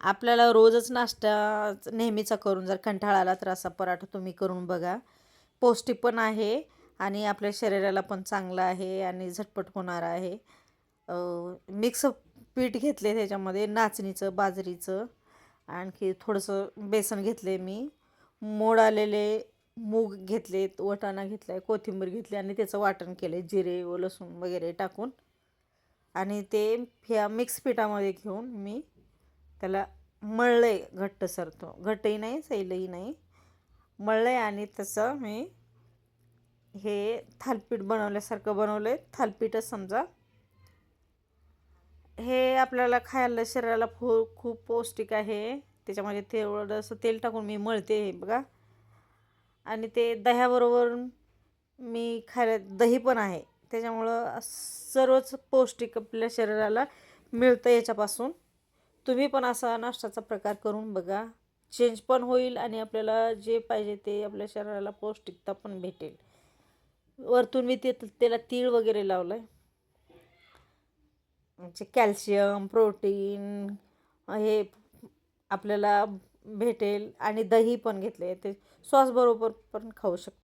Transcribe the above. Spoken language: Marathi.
आपल्याला रोजच नाश्ता नेहमीचा करून जर कंटाळा आला तर असा पराठा तुम्ही करून बघा. पौष्टिक पण आहे आणि आपल्या शरीराला पण चांगलं आहे आणि झटपट होणार आहे. मिक्स पीठ घेतले त्याच्यामध्ये नाचणीचं बाजरीचं आणखी थोडंसं बेसन घेतले मी. मोड आलेले मूग घेतलेत वटाणा घेतला आहे कोथिंबीर घेतली आणि त्याचं वाटण केले जिरे व लसूण वगैरे टाकून. आणि ते ह्या मिक्स पिठामध्ये घेऊन मी त्याला मळले घट्ट सरतो. घट्टही नाही सैलही नाही. मळले आणि तसं मी हे थालपीठ बनवल्यासारखं बनवलं आहे थालपीठच समजा. हे आपल्याला खायला शरीराला फो खूप पौष्टिक आहे. त्याच्यामध्ये थोडंसं तेल टाकून मी मळते हे बघा. आणि ते दह्याबरोबर मी खायला दही पण आहे. त्याच्यामुळं सर्वच पौष्टिक आपल्या शरीराला मिळतं याच्यापासून. तुम्ही पण असा नाश्त्याचा प्रकार करून बघा. चेंज पण होईल आणि आपल्याला जे पाहिजे ते आपल्या शरीराला पौष्टिकता पण भेटेल. वरतून मी ते त्याला तीळ वगैरे लावलं आहे म्हणजे कॅल्शियम प्रोटीन हे आपल्याला भेटेल आणि दही पण घेतले ते सॉसबरोबर पण खाऊ शकतो.